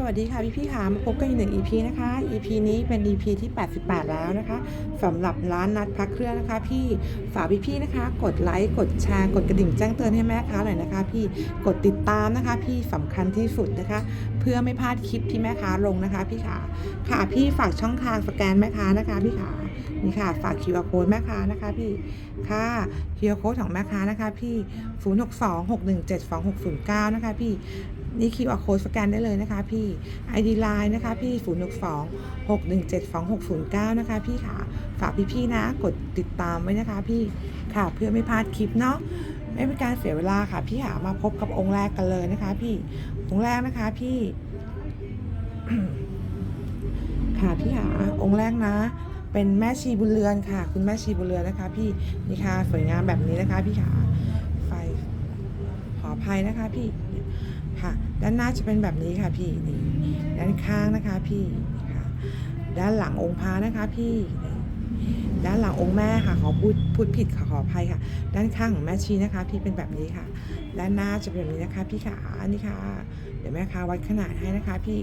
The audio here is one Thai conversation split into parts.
สวัสดีค่ะพี่พี่ๆค่ะมาพบกันอีกหนึ่ง EP นะคะ EP นี้เป็น EP ที่ 88 แล้วนะคะสำหรับร้านนัดพักเครื่องนะคะ พี่ฝากพี่พี่นะคะ กดไลค์กดแชร์กดกระดิ่งแจ้งเตือนให้แม่ค้าหน่อยนะคะ พี่กดติดตามนะคะ พี่สำคัญที่สุดนะคะ เพื่อไม่พลาดคลิปที่แม่ค้าลงนะคะ พี่ขาค่ะพี่ฝากช่องทางสแกนแม่ค้านะคะ พี่ขานี่ค่ะฝาก QR code แม่ค้านะคะ พี่ค่ะ QR code ของแม่ค้านะคะ พี่ 0626172609 นะคะ พี่ นี่ QR code สแกนได้เลยนะคะพี่ ID Line นะคะพี่ 062 617 2609 นะคะพี่ค่ะ ฝากพี่ๆนะ กดติดตามไว้นะคะพี่ค่ะเพื่อไม่พลาดคลิปเนาะไม่เป็นการเสียเวลาค่ะ พี่หามาพบกับองค์แรกกันเลยนะคะ พี่องค์แรกนะคะพี่ ค่ะพี่หาองค์แรกนะ เป็นแม่ชีบุญเรือนค่ะ คุณแม่ชีบุญเรือนนะคะ พี่นี่ค่ะสวยงามแบบนี้นะคะ พี่ขาไฟขออภัยนะคะ พี่ ค่ะ ด้านหน้าจะเป็นแบบนี้ค่ะพี่นี่ด้านข้างนะคะพี่ค่ะ ด้านหลังองค์พระนะคะพี่นี่ด้านหลังองค์แม่ค่ะขอพูดพูดผิดค่ะขออภัยค่ะ ด้านข้างของแม่ชีนะคะ พี่เป็นแบบนี้ค่ะ ด้านหน้าจะเป็นแบบนี้นะคะ พี่ขาอันนี้ค่ะ เดี๋ยวแม่ค้าวัดขนาดให้นะคะ พี่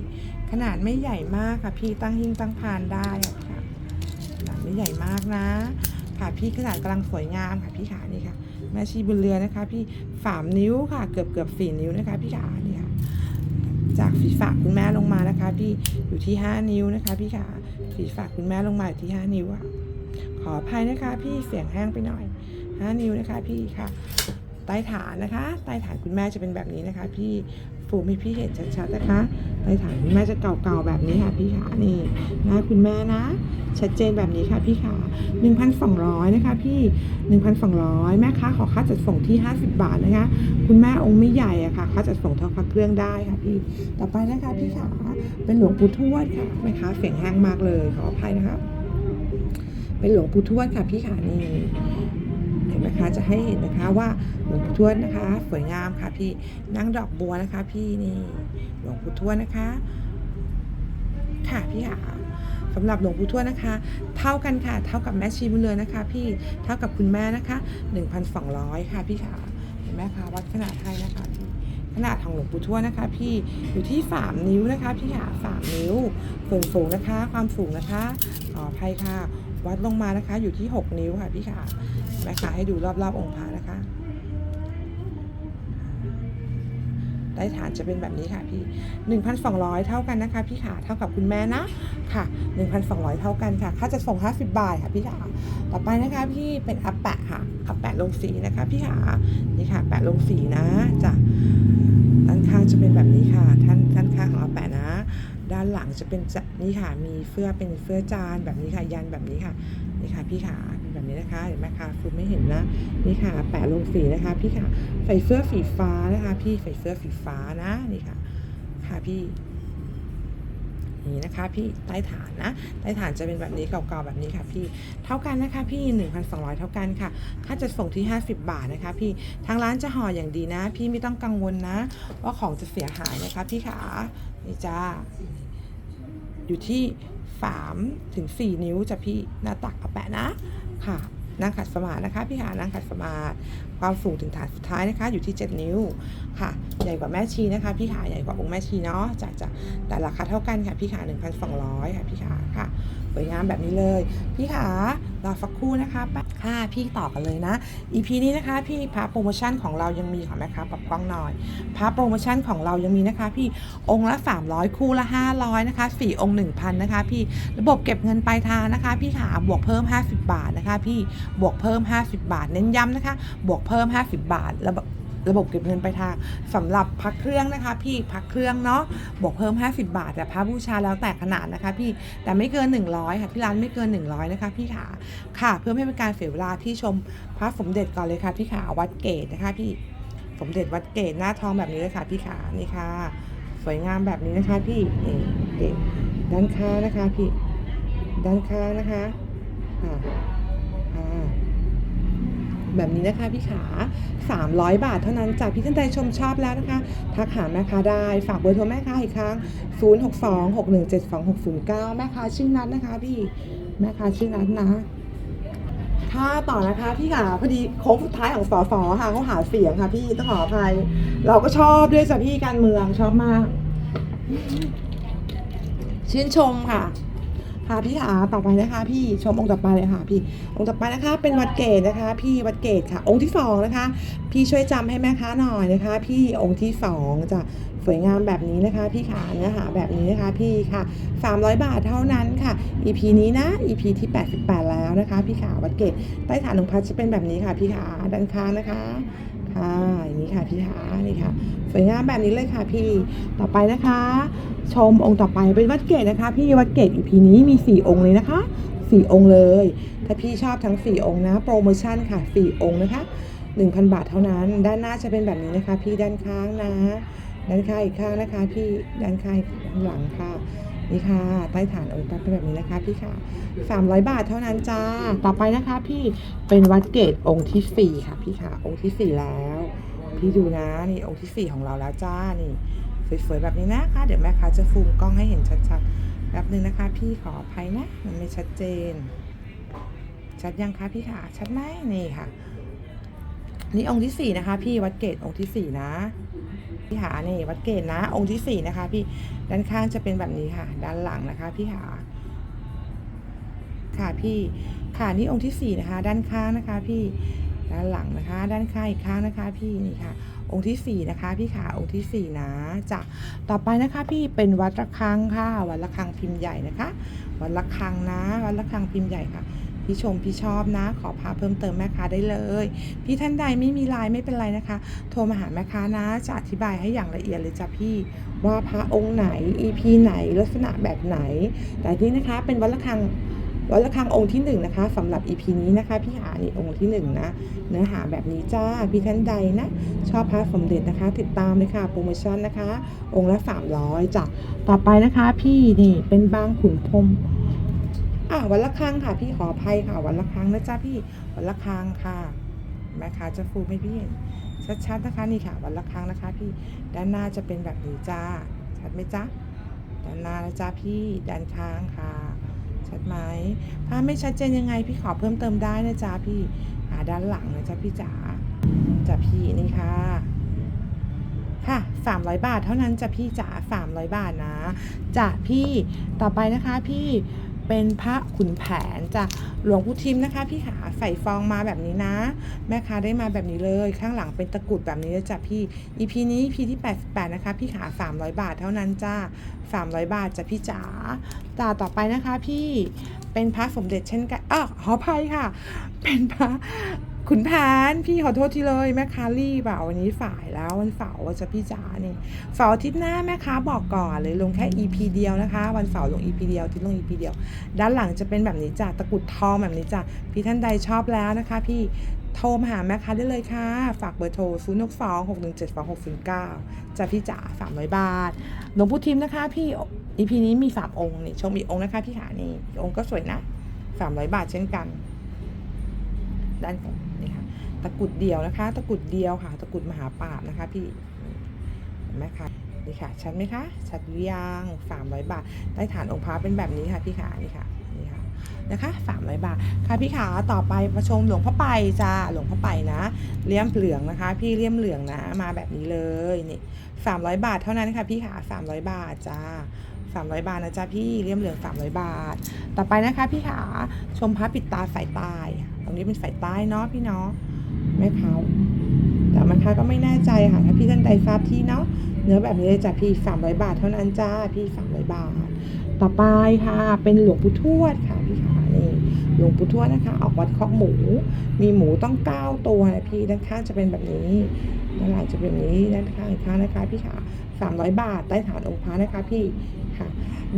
ขนาดไม่ใหญ่มากค่ะ พี่ตั้งหิ้งตั้งพานได้ค่ะขนาดไม่ใหญ่มากนะ ค่ะพี่ขนาดกำลังสวยงามค่ะพี่ขานี่ค่ะ แม่ชีบุญเรือนะคะ พี่ฝ่ามนิ้วค่ะ เกือบเกือบสี่นิ้วนะคะ พี่ขานี่ค่ะจากฝีฝากคุณแม่ลงมานะคะ พี่อยู่ที่ห้านิ้วนะคะ พี่ขาฝีฝากคุณแม่ลงมาอยู่ที่5นิ้วอะขออภัยนะคะ พี่เสียงแห้งไปหน่อยห้านิ้วนะคะ พี่ค่ะใต้ฐานนะคะ ใต้ฐานคุณแม่จะเป็นแบบนี้นะคะ พี่ ฟูมีพี่เห็นชัดๆนะคะใต้ฐานคุณแม่จะเก่าๆแบบนี้ค่ะพี่ขานี่หนะคุณแม่นะ ชัดเจนแบบนี้ค่ะพี่ขา1,200นะคะพี่ 1,200 แม่ค้าขอค่าจัดส่งที่ 50 บาทนะคะ คุณแม่องค์ไม่ใหญ่อะค่ะค่าจัดส่งเท่าพักเครื่องได้ค่ะพี่ ต่อไปนะคะพี่ขาเป็นหลวงปู่ทวดค่ะแม่ค้าเสียงแห้งมากเลยขออภัยนะคะเป็นหลวงปู่ทวดค่ะพี่ขานี่ นไหมคะ จะให้เห็นนะคะว่าหลวงปู่ทวดนะคะ สวยงามค่ะพี่นั่งดอกบัวนะคะ พี่นี่หลวงปู่ทวดนะคะ ค่ะพี่ขาสำหรับหลวงปู่ทวดนะคะ เท่ากันค่ะ เท่ากับแม่ชีบุญเรือนนะคะ พี่เท่ากับคุณแม่นะคะ1,200ค่ะพี่ขาเห็นไหมคะวัดขนาดให้นะคะพี่ขนาดของหลวงปู่ทวดนะคะ พี่อยู่ที่ 3 นิ้วนะคะ พี่ขา3นิ้วส่วนสูงนะคะ ความสูงนะคะขออภัยค่ะ วัดลงมานะคะ อยู่ที่ 6 นิ้วค่ะพี่ขาแม่ขาให้ดูรอบๆองค์พระนะคะใต้ฐานจะเป็นแบบนี้ค่ะพี่ 1,200 เท่ากันนะคะ พี่ขาเท่ากับคุณแม่นะค่ะ 1,200 เท่ากันค่ะ ค่าจะส่ง 50 บาทค่ะพี่ขาต่อไปนะคะพี่เป็นอัปแปะค่ะอัปแปะลงสีนะคะ พี่ขานี่ค่ะ แปะลงสีนะจ้ะด้านข้างจะเป็นแบบนี้ค่ะ ท่านท่านข้างของอัปแปะนะ ด้านหลังจะเป็นนี่ค่ะมีเฟื่อเป็นเฟื่อจานแบบนี้ค่ะยันแบบนี้ค่ะนี่ค่ะพี่ขาเป็นแบบนี้นะคะเห็นไหมคะคุณไม่เห็นนะนี่ค่ะแปะลงสีนะคะ พี่ขาใส่เสื้อสีฟ้านะคะ พี่ใส่เสื้อสีฟ้านะนี่ค่ะค่ะพี่นี่นะคะพี่ใต้ฐานนะใต้ฐานจะเป็นแบบนี้เก่าๆแบบนี้ค่ะพี่เท่ากันนะคะพี่ 1,200 เท่ากันค่ะ ค่าจะส่งที่ 50 บาทนะคะ พี่ทางร้านจะห่ออย่างดีนะ พี่ไม่ต้องกังวลนะ ว่าของจะเสียหายนะคะพี่ขา นี่จ้า อยู่ที่3ถึง4นิ้วจ้ะพี่หน้าตักเอาแปะนะค่ะนั่งขัดสมาธินะคะ พี่หานั่งขัดสมาธิความสูงถึงฐานสุดท้ายนะคะ อยู่ที่ 7 นิ้วค่ะ ใหญ่กว่าแม่ชีนะคะ พี่ขาใหญ่กว่าองค์แม่ชีเนาะจากจากแต่ราคาเท่ากันค่ะ พี่ขา1,200 ค่ะพี่ขาค่ะสวยงามแบบนี้เลย พี่ขารอสักครู่นะคะป๊บค่ะพี่ต่อกันเลยนะ EP นี้นะคะพี่พาโปรโมชั่นของเรายังมีค่ะแม่ค้าปรับกล้องหน่อยพาโปรโมชั่นของเรายังมีนะคะ พี่องค์ละ 300 คู่ละ 500 นะคะ 4 องค์ 1,000 นะคะ พี่ระบบเก็บเงินปลายทางนะคะ พี่ขาบวกเพิ่ม 50 บาทนะคะ พี่บวกเพิ่ม 50 บาท เน้นย้ำนะคะ บวกเพิ่ม 50 บาทระบบระบบเก็บเงินปลายทางสำหรับพักเครื่องนะคะ พี่พักเครื่องเนาะบวกเพิ่ม 50 บาท แต่พระบูชาแล้วแต่ขนาดนะคะ พี่แต่ไม่เกิน 100 ค่ะที่ร้านไม่เกิน 100 นะคะ พี่ขาค่ะ เพื่อไม่ให้เป็นการเสียเวลาที่ชมพระสมเด็จก่อนเลยค่ะ พี่ขาวัดเกตนะคะ พี่สมเด็จวัดเกตหน้าทองแบบนี้เลยค่ะ พี่ขานี่ค่ะ สวยงามแบบนี้นะคะพี่นี่เกตด้านข้างนะคะพี่ ด้านข้างนะคะค่ะค่ะ แบบนี้นะคะพี่ขา 300 บาทเท่านั้นจากพี่ท่านใดชมชอบแล้วนะคะทักหาแม่ค้าได้ฝากเบอร์โทรแม่ค้าอีกครั้ง 0626172609 แม่ค้าชื่อนัทนะคะพี่แม่ค้าชื่อนัทนะค่ะต่อนะคะพี่ขาพอดีโค้งสุดท้ายของสอสอค่ะเขาหาเสียงค่ะ พี่ต้องขออภัยเราก็ชอบด้วยจ้ะพี่การเมืองชอบมาก ชื่นชมค่ะ ค่ะพี่ขาต่อไปนะคะ พี่ชมองค์ต่อไปเลยค่ะพี่องค์ต่อไปนะคะ เป็นวัดเกตนะคะ พี่วัดเกตค่ะ องค์ที่สองนะคะ พี่ช่วยจำให้แม่ค้าหน่อยนะคะ พี่องค์ที่สองจะสวยงามแบบนี้นะคะ พี่ขาเนื้อหาแบบนี้นะคะ พี่ค่ะ 300 บาทเท่านั้นค่ะ EP นี้นะ EP ที่ 88 แล้วนะคะ พี่ขาวัดเกตใต้ฐานองค์พระจะเป็นแบบนี้ค่ะ พี่ขาด้านข้างนะคะค่ะอย่างนี้ค่ะพี่ขานี่ค่ะ วยงามแบบนี้เลยค่ะพี่ต่อไปนะคะ ชมองค์ต่อไปเป็นวัดเกตนะคะ พี่วัดเกต EP นี้มี4องค์เลยนะคะ4องค์เลย ถ้าพี่ชอบทั้ง 4 องค์นะ โปรโมชั่นค่ะ 4 องค์นะคะ 1,000 บาทเท่านั้น ด้านหน้าจะเป็นแบบนี้นะคะ พี่ด้านข้างนะ ด้านข้างอีกข้างนะคะ พี่ด้านข้างอีกข้างหลังค่ะนี่ค่ะใต้ฐานองค์พระเป็นแบบนี้นะคะพี่ค่ะ 300 บาทเท่านั้นจ้า ต่อไปนะคะพี่เป็นวัดเกตองค์ที่ 4 ค่ะพี่ค่ะองค์ที่ 4 แล้ว พี่ดูนะนี่องค์ที่ 4 ของเราแล้วจ้านี่สวยๆแบบนี้นะคะ เดี๋ยวแม่ค้าจะฟูมกล้องให้เห็นชัดๆแบบนึงนะคะ พี่ขออภัยนะ มันไม่ชัดเจน ชัดยังคะพี่ขาชัดไหมนี่ค่ะ นี่องค์ที่สี่นะคะ พี่วัดเกตองค์ที่สี่นะพี่หานี่วัดเกตนะ องค์ที่สี่นะคะ พี่ด้านข้างจะเป็นแบบนี้ค่ะ ด้านหลังนะคะพี่หาค่ะพี่ค่ะนี่องค์ที่สี่นะคะ ด้านข้างนะคะ พี่ ด้านหลังนะคะ ด้านข้างอีกข้างนะคะพี่นี่ค่ะ องค์ที่สี่นะคะพี่ขาองค์ที่สี่นะจ้ะต่อไปนะคะพี่เป็นวัดระฆังค่ะ วัดระฆังพิมพ์ใหญ่นะคะ วัดระฆังนะ วัดระฆังพิมพ์ใหญ่ค่ะพี่ชมพี่ชอบนะ ขอพาเพิ่มเติมแม่ค้าได้เลย พี่ท่านใดไม่มีไลน์ไม่เป็นไรนะคะ โทรมาหาแม่ค้านะ จะอธิบายให้อย่างละเอียดเลยจ้ะพี่ว่าพระองค์ไหน EP ไหนลักษณะแบบไหน แต่ที่นะคะเป็นวัดระฆัง วัดระฆังองค์ที่หนึ่งนะคะสำหรับ EP นี้นะคะพี่หานี่องค์ที่หนึ่งนะเนื้อหาแบบนี้จ้าพี่ท่านใดนะชอบพระสมเด็จนะคะ ติดตามเลยค่ะโปรโมชั่นนะคะ องค์ละ 300จ้ะต่อไปนะคะพี่นี่เป็นบางขุนพรมอะวันละครั้งค่ะ พี่ขออภัยค่ะ วันละครั้งนะจ๊ะพี่วันละครั้งค่ะแม่ค้าจะฟูมให้พี่เห็นชัดๆนะคะนี่ค่ะ วันละครั้งนะคะ พี่ด้านหน้าจะเป็นแบบนี้จ้าชัดไหมจ๊ะด้านหน้านะจ๊ะพี่ด้านข้างค่ะ ชัดไหมถ้าไม่ชัดเจนยังไงพี่ขอเพิ่มเติมได้นะจ๊ะพี่หาด้านหลังนะจ๊ะพี่จ๋าจ้ะพี่นี่ค่ะ ค่ะสามร้อยบาทเท่านั้นจ้ะพี่จ๋าสามร้อยบาทนะจ้ะพี่ต่อไปนะคะพี่ เป็นพระขุนแผนจากหลวงปู่ทิมนะคะ พี่ขาใส่ฟองมาแบบนี้นะ แม่ค้าได้มาแบบนี้เลย ข้างหลังเป็นตะกุดแบบนี้เลยจ้ะพี่ EP นี้ EP ที่ 88 นะคะ พี่ขา 300 บาทเท่านั้นจ้า300 บาทจ้ะพี่จ๋าจ้าต่อไปนะคะพี่เป็นพระสมเด็จเช่นกันอ้อขออภัยค่ะ เป็นพระ ขุนแผนพี่ขอโทษทีเลยแม่ค้ารีบอะวันนี้ฝ่ายแล้ววันเสาร์จะพี่จ๋าเนี่ยเสาร์อาทิตย์หน้าแม่ค้าบอกก่อนเลยลงแค่ EP เดียวนะคะ วันเสาร์ลง EP เดียวที่ลง EP เดียว ด้านหลังจะเป็นแบบนี้จ้ะตะกุดทองแบบนี้จ้ะพี่ท่านใดชอบแล้วนะคะ พี่โทรมาหาแม่ค้าได้เลยค่ะ ฝากเบอร์โทร 0 6 2 6 1 7 2 6 0 9จ้ะพี่จ๋า300บาทหลวงปู่ทิมนะคะ พี่ EP นี้มี3องค์นี่ชมอีกองค์นะคะพี่ขานี่อีกองค์ก็สวยนะ300บาทเช่นกันด้านของ ตะกรุดเดียวนะคะ ตะกรุดเดียวค่ะ ตะกรุดมหาปราบนะคะพี่เห็นไหมคะนี่ค่ะ ชัดไหมคะ ชัดหรือยัง300บาท ใต้ฐานองค์พระเป็นแบบนี้ค่ะพี่ขานี่ค่ะนี่ค่ะนะคะ300บาท ค่ะพี่ขาต่อไปประชมหลวงพ่อไปจ้าหลวงพ่อไปนะเลี่ยมเหลืองนะคะ พี่เลี่ยมเหลืองนะ มาแบบนี้เลยนี่300บาทเท่านั้นค่ะพี่ขา300บาทจ้า300 บาทนะจ๊ะพี่เลี่ยมเหลือง 300 บาท ต่อไปนะคะพี่ขาชมพระปิดตาสายใต้ตรงนี้เป็นสายใต้เนาะพี่เนาะ แม่เขาแต่แม่ค้าก็ไม่แน่ใจค่ะถ้าพี่ท่านใดทราบที่เนาะเนื้อแบบนี้เลยจ้ะพี่300บาทเท่านั้นจ้าพี่300บาท ต่อไปค่ะ เป็นหลวงปู่ทวดค่ะพี่ขานี่หลวงปู่ทวดนะคะ ออกวัดคอกหมู มีหมูต้องเก้าตัวนะพี่ด้านข้างจะเป็นแบบนี้ด้านหลังจะเป็นแบบนี้ด้านข้างอีกข้างนะคะ พี่ขา300บาทใต้ฐานองค์พระนะคะ พี่ ค่ะ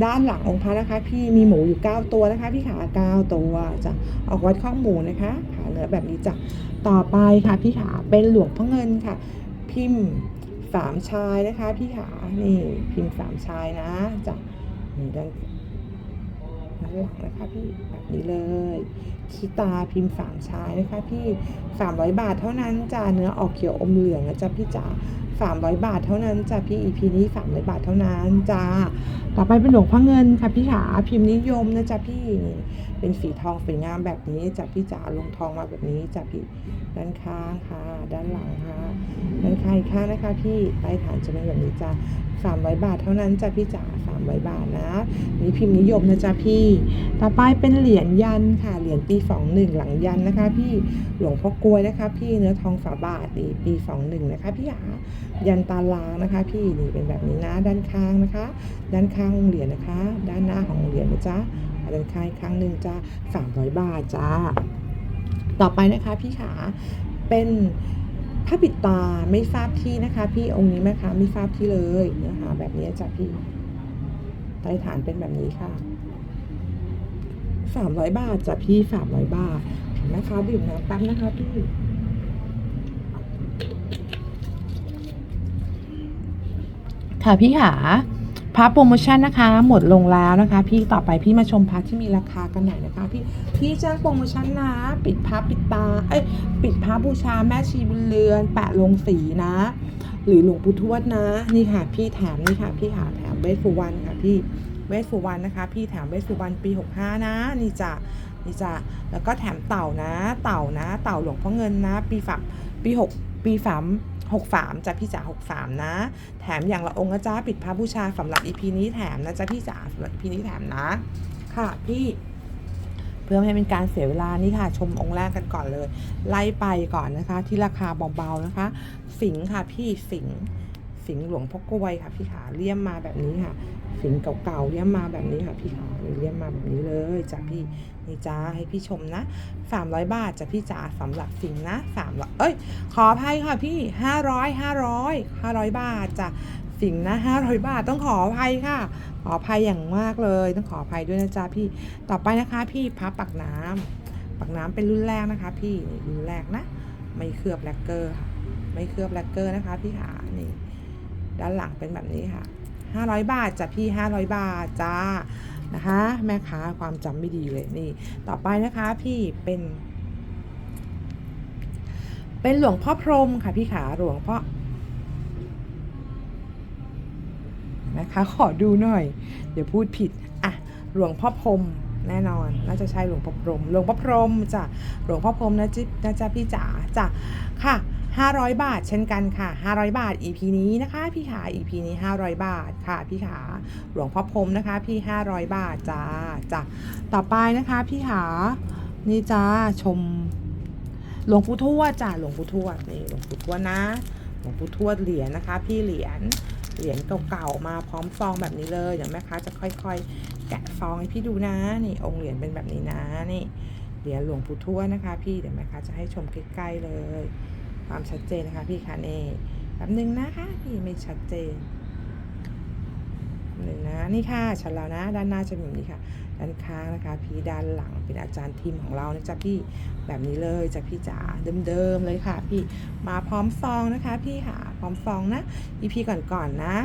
ด้านหลังองค์พระนะคะ พี่มีหมูอยู่ 9 ตัวนะคะ พี่ขา9ตัวจะออกวัดข้องหมูนะคะขาเนื้อแบบนี้จ้ะต่อไปค่ะพี่ขาเป็นหลวงพ่อเงินค่ะ พิมพ์สามชายนะคะ พี่ขานี่พิมพ์สามชายนะจ้ะนี่ด้าน ด้านหลังนะคะพี่แบบนี้เลยคีตาพิมพ์สามชายนะคะพี่300บาทเท่านั้นจ้ะเนื้อออกเขียวอมเหลืองนะจ๊ะพี่จ๋า300บาทเท่านั้นจ้ะพี่ EP นี้300บาทเท่านั้นจ้าต่อไปเป็นหลวงพ่อเงินค่ะพี่ขาพิมพ์นิยมนะจ๊ะพี่ เป็นสีทองสวยงามแบบนี้จ้ะพี่จ๋าลงทองมาแบบนี้จ้ะพี่ด้านข้างค่ะ ด้านหลังค่ะด้านข้างอีกข้างนะคะพี่ใต้ฐานจะเป็นแบบนี้จ้ะ300บาทเท่านั้นจ้ะพี่จ๋า300บาทนะนี่พิมพ์นิยมนะจ๊ะพี่ ต่อไปเป็นเหรียญยันค่ะเหรียญปี21หนึ่งหลังยันนะคะ พี่หลวงพ่อกลวยนะคะ พี่เนื้อทองฝาบาทนี่ปี21นะคะพี่ขายันตาลางนะคะ พี่นี่เป็นแบบนี้นะด้านข้างนะคะ ด้านข้างเหรียญนะคะ ด้านหน้าของเหรียญนะจ๊ะ ด้านข้างอีกครั้งหนึ่งจ้า300บาทจ้า ต่อไปนะคะพี่ขาเป็นผ้าปิดตาไม่ทราบที่นะคะ พี่องค์นี้ไหมคะไม่ทราบที่เลยนะคะแบบนี้จ้ะพี่ใต้ฐานเป็นแบบนี้ค่ะ300บาทจ้ะพี่300บาทนะคะดื่มน้ำแป๊บนะคะพี่ค่ะพี่ขา พระโปรโมชั่นนะคะ หมดลงแล้วนะคะ พี่ต่อไปพี่มาชมพระที่มีราคากันหน่อยนะคะ พี่พี่แจ้งโปรโมชั่นนะ ปิดพระปิดตาเอ้ยปิดพระบูชาแม่ชีบุญเรือนแปะลงสีนะ หรือหลวงปู่ทวดนะ นี่ค่ะพี่แถมนี่ค่ะ พี่หาแถมเวสสุวรรณค่ะพี่เวสสุวรรณนะคะ พี่แถมเวสสุวรรณปี 65 นะ นี่จะนี่จะแล้วก็แถมเต่านะ เต่านะ เต่าหลวงพ่อเงินนะ ปีฝักปี 6 ปีสาม หกสามจ้ะพี่จ๋าหกสามนะ แถมอย่างละองค์นะจ๊ะปิดพระบูชาสำหรับ EP นี้แถมนะจ๊ะพี่จ๋าสำหรับ EP นี้แถมนะ ค่ะพี่เพื่อไม่ให้เป็นการเสียเวลานี่ค่ะ ชมองค์แรกกันก่อนเลย ไล่ไปก่อนนะคะ ที่ราคาเบาๆนะคะ สิงค่ะพี่สิงสิงหลวงพ่อกล้วยค่ะพี่ขาเลี่ยมมาแบบนี้ค่ะ สิงเก่าๆเลี่ยมมาแบบนี้ค่ะพี่ขาเลี่ยมมาแบบนี้เลยจ้ะพี่ นี่จ้าให้พี่ชมนะ 300 บาทจะพี่จ๋าสำหรับสิงนะ300เอ้ย ขออภัยค่ะพี่ 500 500 500 บาทจ้ะสิงห์นะ500 บาทต้องขออภัยค่ะ ขออภัยอย่างมากเลย ต้องขออภัยด้วยนะจ๊ะพี่ ต่อไปนะคะพี่พับปักน้ำปักน้ำเป็นรุ่นแรกนะคะ พี่นี่รุ่นแรกนะ ไม่เคลือบแลกเกอร์ค่ะ ไม่เคลือบแลกเกอร์นะคะ พี่ขานี่ด้านหลังเป็นแบบนี้ค่ะ 500 บาทจ้ะพี่ 500 บาทจ้า นะคะ แม่ค้าความจำไม่ดีเลยนี่ ต่อไปนะคะพี่เป็น เป็นหลวงพ่อพรหมค่ะพี่ขาหลวงพ่อนะคะขอดูหน่อย เดี๋ยวพูดผิดอะหลวงพ่อพรหมแน่นอน น่าจะใช่หลวงพ่อพรหมหลวงพ่อพรหมจ้ะหลวงพ่อพรหมนะจินะจ๊ะพี่จ๋าจ้ะค่ะ 500 บาท เช่นกันค่ะ 500 บาท EP นี้นะคะ พี่ขา EP นี้ 500 บาทค่ะ พี่ขา หลวงพ่อพรมนะคะ พี่ 500 บาทจ้าจ้ะต่อไปนะคะพี่ขา นี่จ้าชม หลวงปู่ทวดจ้ะหลวงปู่ทวดนี่หลวงปู่ทวดนะ หลวงปู่ทวดเหรียญนะคะ พี่เหรียญ เหรียญเก่าๆมาพร้อมซองแบบนี้เลย เดี๋ยวแม่ค้าจะค่อยๆ แกะซองให้พี่ดูนะ นี่องค์เหรียญเป็นแบบนี้นะ นี่ เหรียญหลวงปู่ทวดนะคะ พี่ เดี๋ยวแม่ค้าจะให้ชมใกล้ๆเลย ความชัดเจนนะคะ พี่คะนี่แป๊บนึงนะคะ พี่ไม่ชัดเจนหนึ่งนะนี่ค่ะชัดแล้วนะ ด้านหน้าจะเป็นแบบนี้ค่ะ ด้านข้างนะคะ พี่ด้านหลังเป็นอาจารย์ทีมของเรานะจ๊ะพี่แบบนี้เลยจ้ะพี่จ๋าเดิมๆเลยค่ะ พี่มาพร้อมฟองนะคะ พี่ค่ะพร้อมฟองนะ EP ก่อนๆนะ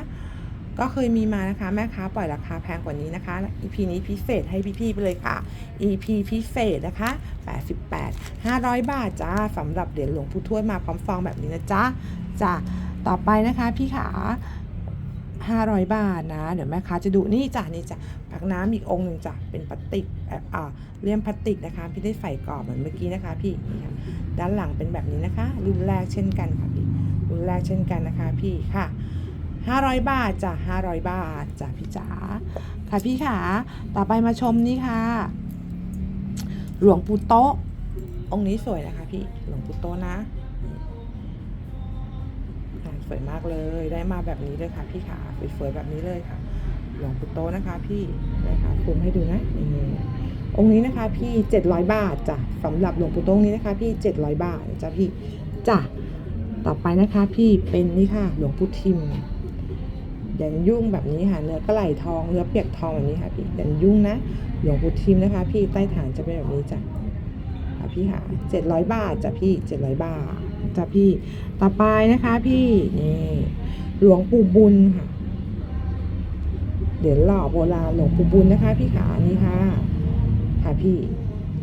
ก็เคยมีมานะคะ แม่ค้าปล่อยราคาแพงกว่านี้นะคะ EP นี้พิเศษให้พี่ๆไปเลยค่ะ EP พิเศษนะคะ 88 500 บาทจ้าสำหรับเหรียญหลวงปู่ทวดมาพร้อมฟองแบบนี้นะจ๊ะจ้ะต่อไปนะคะพี่ขา500 บาทนะ เดี๋ยวแม่ค้าจะดูนี่จ้ะนี่จ้ะผักน้ำอีกองหนึ่งจ้ะเป็นพลาสติกแบบอ่าเลี่ยมพลาสติกนะคะ พี่ได้ใส่กรอบเหมือนเมื่อกี้นะคะพี่ด้านหลังเป็นแบบนี้นะคะ รุ่นแรกเช่นกันค่ะพี่รุ่นแรกเช่นกันนะคะพี่ค่ะ 500 บาทจ้ะ500 บาทจ้ะพี่จ๋าค่ะพี่ขาต่อไปมาชมนี่ค่ะ หลวงปู่โต๊ะ องค์นี้สวยนะคะพี่หลวงปู่โต๊ะนะสวยมากเลยได้มาแบบนี้เลยค่ะ พี่ขาสวยๆแบบนี้เลยค่ะ หลวงปู่โตนะคะ พี่นะคะคุมให้ดูนะนี่องค์นี้นะคะ พี่700บาทจ้ะสำหรับหลวงปู่โตนี้นะคะ พี่700บาทจ้ะพี่จ้ะต่อไปนะคะ พี่เป็นนี่ค่ะ หลวงปู่ทิม ยันยุ่งแบบนี้ค่ะเนื้อกระไหลทองเนื้อเปียกทองแบบนี้ค่ะพี่ยันยุ่งนะหลวงปู่ทิมนะคะ พี่ใต้ฐานจะเป็นแบบนี้จ้ะค่ะพี่ค่ะเจ็ดร้อยบาทจ้ะพี่เจ็ดร้อยบาทจ้ะพี่ต่อไปนะคะพี่นี่หลวงปู่บุญค่ะเหรียญหล่อโบราณหลวงปู่บุญนะคะ พี่ขานี่ค่ะ ค่ะพี่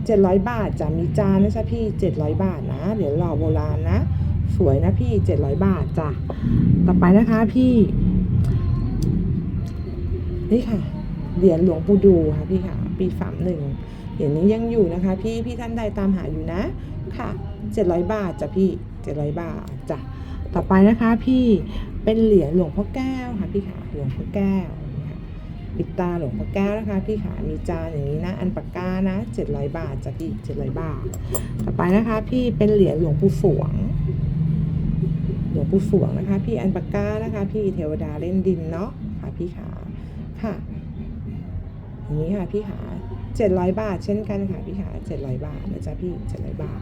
เจ็ดร้อยบาทจ้ะมีจานนะจ๊ะพี่เจ็ดร้อยบาทนะเหรียญหล่อโบราณนะสวยนะพี่เจ็ดร้อยบาทจ้ะต่อไปนะคะพี่ นี่ค่ะ เหรียญหลวงปู่ดูค่ะพี่ค่ะ ปีสามหนึ่งเหรียญนี้ยังอยู่นะคะ พี่พี่ท่านใดตามหาอยู่นะ ค่ะเจ็ดร้อยบาทจ้ะพี่เจ็ดร้อยบาทจ้ะต่อไปนะคะพี่เป็นเหรียญหลวงพ่อแก้วค่ะพี่ค่ะหลวงพ่อแก้วนี่ค่ะปิดตาหลวงพ่อแก้วนะคะพี่ค่ะมีจานอย่างนี้นะ อันปากกานะเจ็ดร้อยบาทจ้ะพี่เจ็ดร้อยบาท ต่อไปนะคะ พี่เป็นเหรียญหลวงปู่ฝวง หลวงปู่ฝวงนะคะ พี่อันปากกานะคะ พี่เทวดาเล่นดินเนาะค่ะพี่ขา ค่ะอย่างนี้ค่ะพี่ขาเจ็ดร้อยบาท เช่นกันค่ะพี่ขาเจ็ดร้อยบาทนะจ๊ะพี่เจ็ดร้อยบาท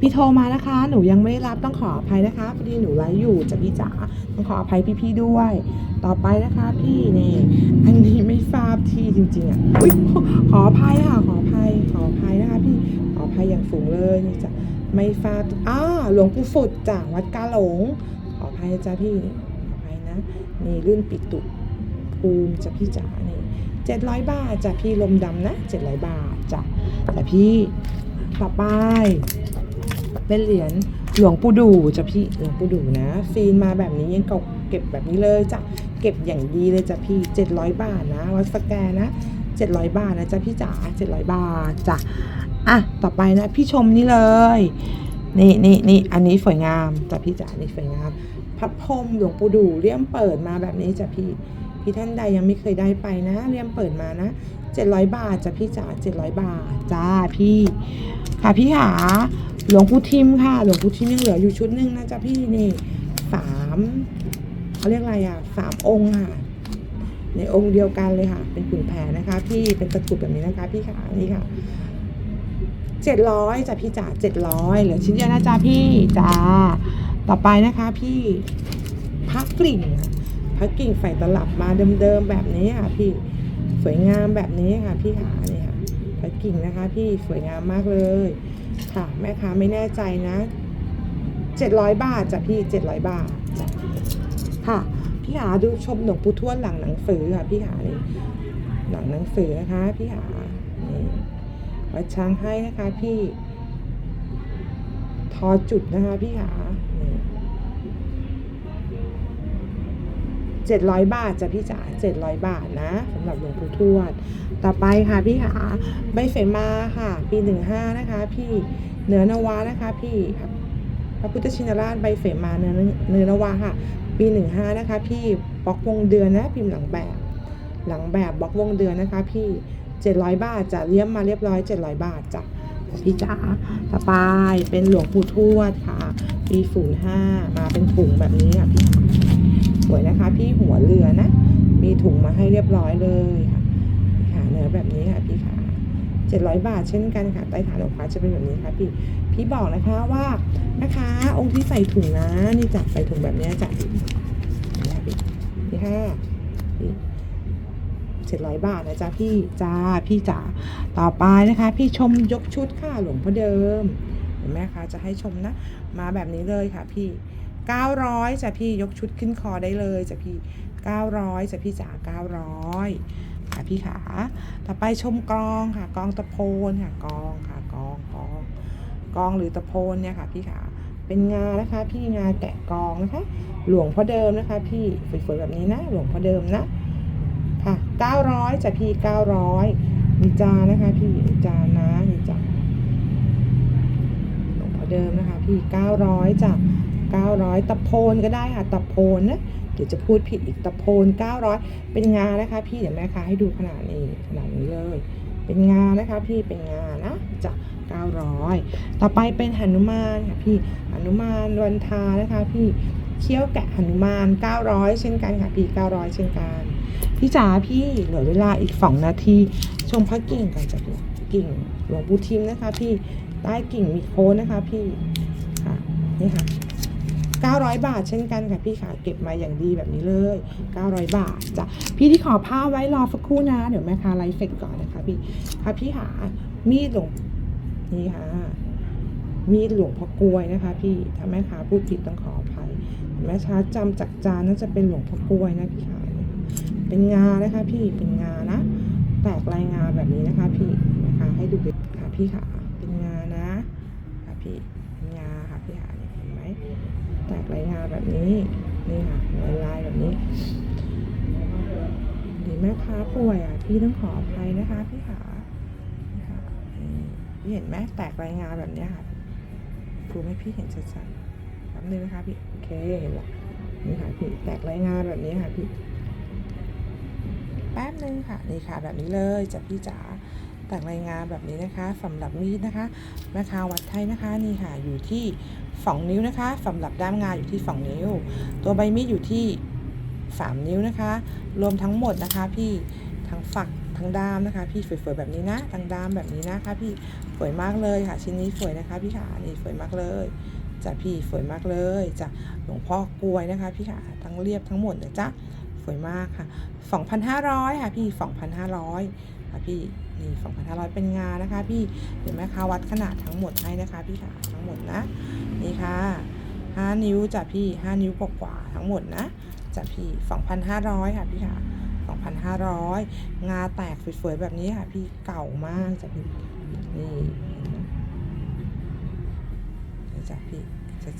พี่โทรมานะคะ หนูยังไม่ได้รับต้องขออภัยนะคะพอดีหนูไลฟ์อยู่จ้ะพี่จ๋าต้องขออภัยพี่ๆด้วย ต่อไปนะคะพี่นี่อันนี้ไม่ทราบที่จริงๆอะอุ๊ยขออภัยค่ะขออภัยขออภัยนะคะพี่ขออภัยอย่างสูงเลยนี่จ้ะไม่ทราบอ้าหลวงปู่ฝุดจากวัดกาหลงขออภัยจ้ะพี่ขออภัยนะนี่รุ่นปิตุ ภูมิจ้ะพี่จ๋านี่เจ็ดร้อยบาทจ้ะพี่ลมดำนะเจ็ดร้อยบาทจ้ะแต่พี่ต่อไปเป็นเหรียญหลวงปู่ดูจ้ะพี่หลวงปู่ดูนะฟีนมาแบบนี้ยังเก่าเก็บแบบนี้เลยจ้ะเก็บอย่างดีเลยจ้ะพี่700บาทนะวัดสแกนนะ700บาทนะจ้ะพี่จ๋า700บาทจ้ะอะต่อไปนะพี่ชมนี่เลยนี่นี่นี่อันนี้สวยงามจ้ะพี่จ๋านี่สวยงามพระพรมหลวงปู่ดูเลี่ยมเปิดมาแบบนี้จ้ะพี่ พี่ท่านใดยังไม่เคยได้ไปนะเลี่ยมเปิดมานะ 700 บาทจ้ะพี่จ๋า700 บาทจ้าพี่ค่ะพี่หาหลวงปู่ทิมค่ะ หลวงปู่ทิมยังเหลืออยู่ชุดหนึ่งนะจ๊ะพี่นี่สามเขาเรียกอะไรอะสามองค์ค่ะ ในองค์เดียวกันเลยค่ะ เป็นขุนแผนนะคะ พี่เป็นตะกรุดแบบนี้นะคะ พี่ขานี่ค่ะเจ็ดร้อยจ้ะพี่จ๋าเจ็ดร้อยเหลือชิ้นเดียวนะจ๊ะพี่จ้าต่อไปนะคะ พี่พักกลิ่ง ค่ะพักกิ่งใส่ตลับมาเดิมๆแบบนี้ค่ะพี่สวยงามแบบนี้ค่ะพี่ขาเนี่ยค่ะพักกิ่งนะคะ พี่สวยงามมากเลย ค่ะแม่ค้าไม่แน่ใจนะเจ็ดร้อยบาทจ้ะพี่เจ็ดร้อยบาทจ้ะค่ะพี่หาดูชมหลวงปู่ทวดหลังหนังสือค่ะพี่หานี่หลังหนังสือนะคะพี่หานี่วัดช้างให้นะคะพี่ ทอจุดนะคะพี่หา นี่เจ็ดร้อยบาทจ้ะพี่จ๋าเจ็ดร้อยบาทนะสำหรับหลวงปู่ทวด ต่อไปค่ะพี่หาใบเสมาค่ะ ปีหนึ่งห้านะคะ พี่เหนือนวานะคะ พี่พระพุทธชินราชใบเสมาเนื้อเนื้อนวาค่ะ ปีหนึ่งห้านะคะ พี่บล็อกวงเดือนนะพิมพ์หลังแบบ หลังแบบบล็อกวงเดือนนะคะ พี่เจ็ดร้อยบาทจะเลี้ยมมาเรียบร้อยเจ็ดร้อยบาทจ้ะพี่จ๋าต่อไปเป็นหลวงปู่ทวดค่ะ ปีศูนย์ห้ามาเป็นถุงแบบนี้ค่ะพี่ สวยนะคะ พี่หัวเรือนะ มีถุงมาให้เรียบร้อยเลยค่ะค่ะเนื้อแบบนี้ค่ะพี่ขา700บาทเช่นกันค่ะใต้ฐานของฟ้าจะเป็นแบบนี้ค่ะพี่พี่บอกนะคะว่านะคะ องค์ที่ใส่ถุงนะนี่จับใส่ถุงแบบนี้จ้ะนี่ค่ะพี่นี่ค่ะเจ็ดร้อยบาทนะจ๊ะพี่จ้าพี่จ๋าต่อไปนะคะ พี่ชมยกชุดค่ะหลวงพ่อเดิมเห็นไหมคะจะให้ชมนะ มาแบบนี้เลยค่ะพี่ 900จ้ะพี่ยกชุดขึ้นคอได้เลยจ้ะพี่ 900จ้ะพี่จ๋า900 ค่ะพี่ขาต่อไปชมกองค่ะกองตะโพนค่ะกองค่ะกองกองกองหรือตะโพนเนี่ยค่ะพี่ขาเป็นงานะคะ พี่งาแกะกองนะคะ หลวงพ่อเดิมนะคะ พี่สวยๆแบบนี้นะ หลวงพ่อเดิมนะค่ะ900จ้ะพี่900มีจานนะคะ พี่มีจานนะมีจานหลวงพ่อเดิมนะคะ พี่900จ้ะ 900 ตะโพนก็ได้ค่ะตะโพนนะเดี๋ยวจะพูดผิดอีกตะโพน 900 เป็นงานะคะ พี่เดี๋ยวแม่ค้าให้ดูขนาดนี้ขนาดนี้เลย เป็นงานะคะ พี่เป็นงานะจะ900 ต่อไปเป็นหนุมานค่ะพี่หนุมานวันทานะคะ พี่เขี้ยวแกะหนุมาน 900 เช่นกันค่ะพี่ 900 เช่นกัน พี่จ๋าพี่เหลือเวลาอีก 2 นาที ชมพระกิ่งกันจ้ะพี่กิ่งหลวงปู่ทิมนะคะ พี่ใต้กิ่งมีโคนนะคะ พี่ค่ะนี่ค่ะ 900 บาท เช่นกันค่ะพี่ขาเก็บมาอย่างดีแบบนี้เลย 900 บาทจ้ะพี่ที่ขอผ้าไว้รอสักครู่นะ เดี๋ยวแม่ค้าไลฟ์เสร็จก่อนนะคะพี่ค่ะพี่หามีดหลวงนี่ค่ะมีดหลวงพ่อกลวยนะคะ พี่ถ้าแม่ค้าพูดผิดต้องขออภัยแม่ช้าจำจากจานน่าจะเป็นหลวงพ่อกลวยนะพี่ขาเป็นงานะคะพี่เป็นงานะ แตกลายงาแบบนี้นะคะ พี่นะคะให้ดูค่ะพี่ขาเป็นงานะค่ะพี่เป็นงาค่ะพี่ขาเนี่ยเห็นไหม แตกลายงาแบบนี้ นี่ค่ะลายลายแบบนี้ดีแม่ค้าป่วยอะ พี่ต้องขออภัยนะคะพี่ขาดีค่ะพี่เห็นไหมแตกลายงาแบบนี้ค่ะครูให้พี่เห็นชัดๆแป๊บนึงนะคะพี่ โอเคเห็นละนี่ค่ะพี่แตกลายงาแบบนี้ค่ะพี่ แป๊บนึงค่ะ นี่ค่ะแบบนี้เลยจ้ะพี่จ๋า แตกลายงานแบบนี้นะคะสำหรับมีดนะคะแม่ค้าวัดไทยนะคะนี่ค่ะอยู่ที่ 2 นิ้วนะคะสำหรับด้ามงานอยู่ที่ 2 นิ้ว ตัวใบมีดอยู่ที่ 3 นิ้วนะคะ รวมทั้งหมดนะคะ พี่ทั้งฝักทั้งด้ามนะคะ พี่สวยๆแบบนี้นะทั้งด้ามแบบนี้นะคะ พี่สวยมากเลยค่ะ ชิ้นนี้สวยนะคะ พี่ขานี่สวยมากเลยจ้ะพี่สวยมากเลยจ้ะหลวงพ่อกลวยนะคะ พี่ขาทั้งเรียบทั้งหมดเลยจ้ะสวยมากค่ะ 2,500 ค่ะพี่ 2,500 ค่ะพี่นี่2,500 เป็นงานนะคะ พี่เดี๋ยวแม่ค้าวัดขนาดทั้งหมดให้นะคะ พี่ขาทั้งหมดนะนี่ค่ะ 5 นิ้วจ้ะพี่ 5 นิ้วกว่าทั้งหมดนะจ้ะพี่ 2,500 ค่ะพี่ค่ะ 2,500 งาแตกสวยๆแบบนี้ค่ะ พี่เก่ามากจ้ะพี่นี่จ้ะพี่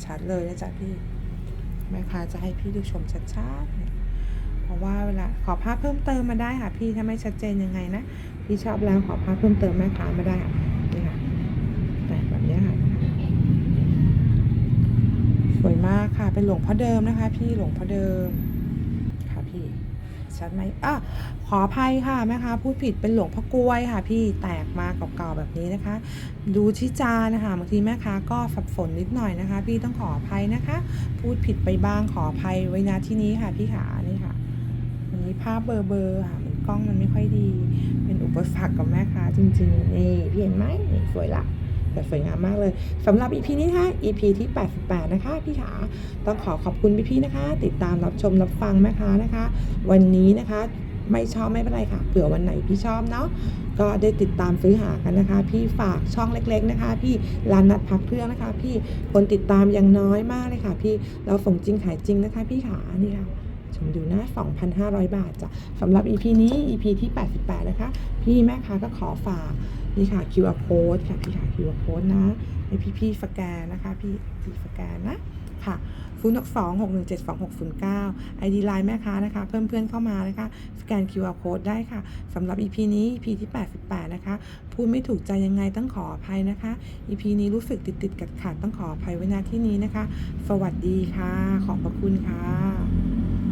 ชัดๆเลยนะจ๊ะพี่แม่ค้าจะให้พี่ดูชมชัดๆ ราะว่าเวลาขอภาพเพิ่มเติมมาได้ค่ะ พี่ถ้าไม่ชัดเจนยังไงนะพี่ชอบแล้วขอภาพเพิ่มเติมแม่ค้ามาได้ค่ะนี่ค่ะแตกแบบนี้ค่ะสวยมากค่ะเป็นหลวงพ่อเดิมนะคะ พี่หลวงพ่อเดิมค่ะพี่ชัดไหมอะขออภัยค่ะแม่คะพูดผิดเป็นหลวงพ่อกล้วยค่ะ พี่แตกมาเก่าๆแบบนี้นะคะ ดูที่จานนะคะบางทีแม่ค้าก็สับสนนิดหน่อยนะคะ พี่ต้องขออภัยนะคะ พูดผิดไปบ้างขออภัยไว้ณที่นี้ค่ะพี่ขานี่ค่ะ ภาพเบอร์เบอร์ค่ะมันกล้องมันไม่ค่อยดี เป็นอุปสรรคกับแม่ค้าจริงๆนี่พี่เห็นไหมนี่สวยละแต่สวยงามมากเลยสำหรับ EP นี้นะคะ EP ที่ 88 นะคะ พี่ขาต้องขอขอบคุณพี่ๆนะคะ ติดตามรับชมรับฟังแม่ค้านะคะ วันนี้นะคะไม่ชอบไม่เป็นไรค่ะ เผื่อวันไหนพี่ชอบเนาะก็ได้ติดตามซื้อหากันนะคะ พี่ฝากช่องเล็ก ๆนะคะ พี่ร้านนัดพักเครื่องนะคะ พี่คนติดตามยังน้อยมากเลยค่ะ พี่เราส่งจริงขายจริงนะคะ พี่ขานี่ค่ะ ชมดูนะ 2,500 บาทจ้ะสำหรับ EP นี้ EP ที่ 88 นะคะ พี่แม่ค้าก็ขอฝากนี่ค่ะ QR code ค่ะพี่ค่ะ QR code นะให้พี่ๆสแกนนะคะ พี่พี่สแกนนะค่ะ0 6 2 6 1 7 2 6 0 9 ID ไลน์แม่ค้านะคะ เพิ่มเพื่อนเข้ามานะคะ สแกน QR code ได้ค่ะสำหรับ EP นี้ EP ที่ 88 นะคะ พูดไม่ถูกใจยังไงต้องขออภัยนะคะ EP นี้รู้สึกติดติดๆขัดขัดต้องขออภัยไว้ณที่นี้นะคะ สวัสดีค่ะ ขอบพระคุณค่ะ